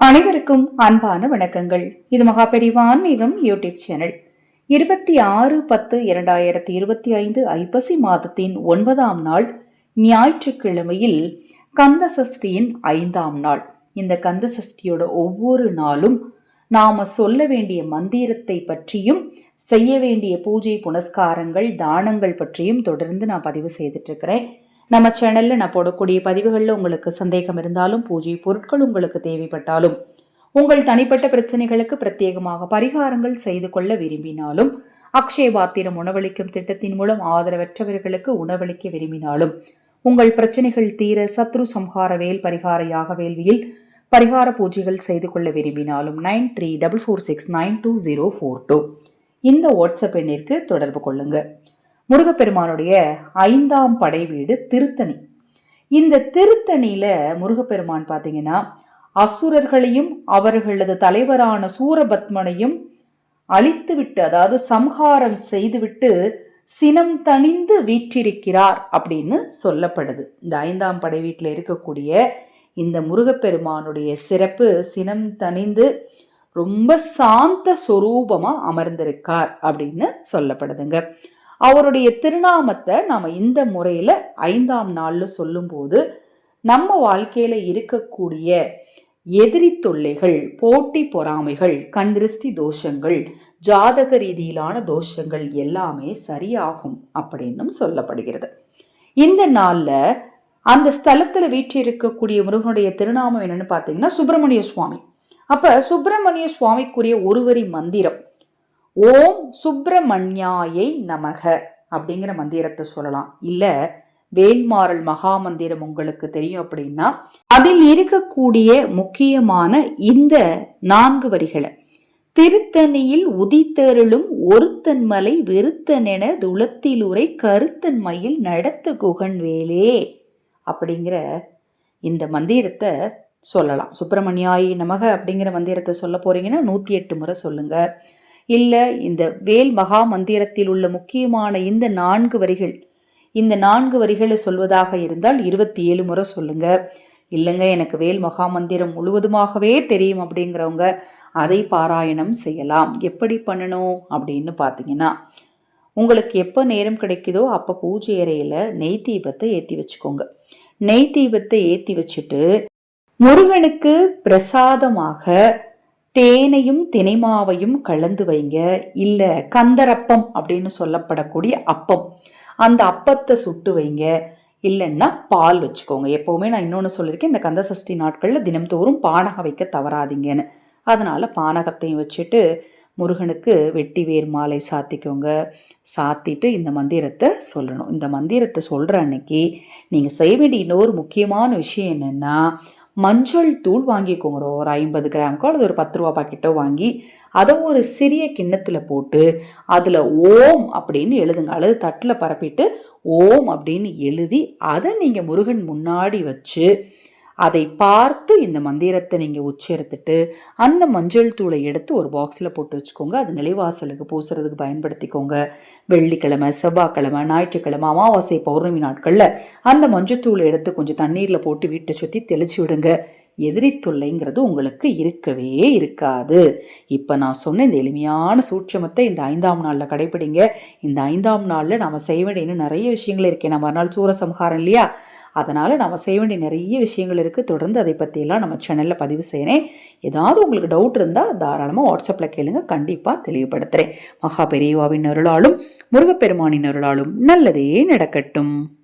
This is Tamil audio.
அனைவருக்கும் அன்பான வணக்கங்கள். இது மகா பெரிவா ஆன்மீகம் யூடியூப் சேனல். இருபத்தி ஆறு பத்து இரண்டாயிரத்தி இருபத்தி ஐந்து ஐப்பசி மாதத்தின் ஒன்பதாம் நாள் ஞாயிற்றுக்கிழமையில் கந்த சஷ்டியின் ஐந்தாம் நாள். இந்த கந்த சஷ்டியோட ஒவ்வொரு நாளும் நாம சொல்ல வேண்டிய மந்திரத்தை பற்றியும் செய்ய வேண்டிய பூஜை புனஸ்காரங்கள் தானங்கள் பற்றியும் தொடர்ந்து நான் பதிவு செய்துட்டு இருக்கிறேன். நம்ம சேனலில் நான் போடக்கூடிய பதிவுகளில் உங்களுக்கு சந்தேகம் இருந்தாலும் பூஜை பொருட்கள் உங்களுக்கு தேவைப்பட்டாலும் உங்கள் தனிப்பட்ட பிரச்சனைகளுக்கு பிரத்யேகமாக பரிகாரங்கள் செய்து கொள்ள விரும்பினாலும் அக்ஷய பாத்திரம் உணவளிக்கும் திட்டத்தின் மூலம் ஆதரவற்றவர்களுக்கு உணவளிக்க விரும்பினாலும் உங்கள் பிரச்சனைகள் தீர சத்ரு சம்ஹார வேல் பரிகார யாக வேள்வியில் பரிகார பூஜைகள் செய்து கொள்ள விரும்பினாலும் nine three double four six nine two zero four two இந்த வாட்ஸ்அப் எண்ணிற்கு தொடர்பு கொள்ளுங்கள் முருகப்பெருமானுடைய ஐந்தாம் படை வீடு திருத்தணி. இந்த திருத்தணியில முருகப்பெருமான் பார்த்தீங்கன்னா அசுரர்களையும் அவர்களது தலைவரான சூரபத்மனையும் அழித்துவிட்டு அதாவது சம்ஹாரம் செய்துவிட்டு சினம் தணிந்து வீற்றிருக்கிறார் அப்படின்னு சொல்லப்படுது. இந்த ஐந்தாம் படை வீட்டில் இருக்கக்கூடிய இந்த முருகப்பெருமானுடைய சிறப்பு சினம் தணிந்து ரொம்ப சாந்த சொரூபமாக அமர்ந்திருக்கார் அப்படின்னு சொல்லப்படுதுங்க. அவருடைய திருநாமத்தை நாம் இந்த முறையில் ஐந்தாம் நாளில் சொல்லும்போது நம்ம வாழ்க்கையில் இருக்கக்கூடிய எதிரி தொல்லைகள் போட்டி பொறாமைகள் கண்திருஷ்டி தோஷங்கள் ஜாதக ரீதியிலான தோஷங்கள் எல்லாமே சரியாகும் அப்படின்னும் சொல்லப்படுகிறது. இந்த நாளில் அந்த ஸ்தலத்தில் வீற்றிருக்கக்கூடிய முருகனுடைய திருநாமம் என்னன்னு பார்த்தீங்கன்னா சுப்பிரமணிய சுவாமி. அப்போ சுப்பிரமணிய சுவாமிக்குரிய ஒருவரி மந்திரம் ஓம் சுப்பிரமணியாயை நமக அப்படிங்கிற மந்திரத்தை சொல்லலாம். இல்லை வேல்மாறல் மகா மந்திரம் உங்களுக்கு தெரியும் அப்படின்னா அதில் இருக்கக்கூடிய முக்கியமான இந்த நான்கு வரிகளை திருத்தணியில் உதித்தருளும் ஒருத்தன் மலை வெறுத்தனென துளத்திலுரை கருத்தன்மையில் நடத்து குகன் வேலே அப்படிங்கிற இந்த மந்திரத்தை சொல்லலாம். சுப்பிரமணியாயி நமக அப்படிங்கிற மந்திரத்தை சொல்ல போறீங்கன்னா நூற்றி எட்டு முறை சொல்லுங்கள் இல்லை இந்த வேல் மகா மந்திரத்தில் உள்ள முக்கியமான இந்த நான்கு வரிகள். இந்த நான்கு வரிகளை சொல்வதாக இருந்தால் இருபத்தி ஏழு முறை சொல்லுங்க. இல்லைங்க எனக்கு வேல் மகா மந்திரம் முழுவதுமாகவே தெரியும் அப்படிங்கிறவங்க அதை பாராயணம் செய்யலாம். எப்படி பண்ணணும் அப்படின்னு பார்த்தீங்கன்னா உங்களுக்கு எப்போ நேரம் கிடைக்குதோ அப்போ பூஜை அறையில் நெய் தீபத்தை ஏற்றி வச்சுக்கோங்க. நெய் தீபத்தை ஏற்றி வச்சுட்டு முருகனுக்கு பிரசாதமாக தேனையும் தினைமாவையும் கலந்து வைங்க. இல்லை கந்தரப்பம் அப்படின்னு சொல்லப்படக்கூடிய அப்பம். அந்த அப்பத்தை சுட்டு வைங்க. இல்லைன்னா பால் வச்சுக்கோங்க. எப்போவுமே நான் இன்னொன்று சொல்லியிருக்கேன் இந்த கந்த சஷ்டி நாட்களில் தினம்தோறும் பானகம் வைக்க தவறாதீங்கன்னு. அதனால் பானகத்தையும் வச்சுட்டு முருகனுக்கு வெட்டி வேர் மாலை சாத்திக்கோங்க. சாத்திட்டு இந்த மந்திரத்தை சொல்லணும். இந்த மந்திரத்தை சொல்கிற அன்னைக்கு நீங்கள் செய்ய வேண்டிய இன்னொரு முக்கியமான விஷயம் என்னென்னா மஞ்சள் தூள் வாங்கிக்கோங்க ஒரு ஐம்பது கிராம்க்கோ அல்லது ஒரு பத்து ரூபா பாக்கெட்டோ வாங்கி அதை ஒரு சிறிய கிண்ணத்தில் போட்டு அதில் ஓம் அப்படின்னு எழுதுங்க. அல்லது தட்டில் பரப்பிட்டு ஓம் அப்படின்னு எழுதி அதை நீங்கள் முருகன் முன்னாடி வச்சு அதை பார்த்து இந்த மந்திரத்தை நீங்கள் உச்சரித்துட்டு அந்த மஞ்சள் தூளை எடுத்து ஒரு பாக்ஸில் போட்டு வச்சுக்கோங்க. அது நிலைவாசலுக்கு பூசுறதுக்கு பயன்படுத்திக்கோங்க. வெள்ளிக்கிழமை செவ்வாய்க்கிழமை ஞாயிற்றுக்கிழமை அமாவாசை பௌர்ணமி நாட்களில் அந்த மஞ்சள் தூளை எடுத்து கொஞ்சம் தண்ணீரில் போட்டு வீட்டை சுற்றி தெளிச்சு விடுங்க. எதிரி தொல்லைங்கிறது உங்களுக்கு இருக்கவே இருக்காது. இப்போ நான் சொன்ன இந்த எளிமையான சூட்சமத்தை இந்த ஐந்தாம் நாளில் கடைபிடிங்க இந்த ஐந்தாம் நாளில் நாம் செய்ய வேண்டிய இன்னும் நிறைய விஷயங்கள் இருக்கேன் நம்ம மறுநாள் சூரசம்ஹாரம் இல்லையா? அதனால் நம்ம செய்ய வேண்டிய நிறைய விஷயங்கள் இருக்குது தொடர்ந்து அதை பற்றியெல்லாம் நம்ம சேனலில் பதிவு செய்கிறேன் ஏதாவது உங்களுக்கு டவுட் இருந்தால் தாராளமாக வாட்ஸ்அப்பில் கேளுங்க. கண்டிப்பாக தெளிவுபடுத்துகிறேன் மகா பெரியவாவின் அருளாலும் முருகப்பெருமானின் அருளாலும் நல்லதே நடக்கட்டும்.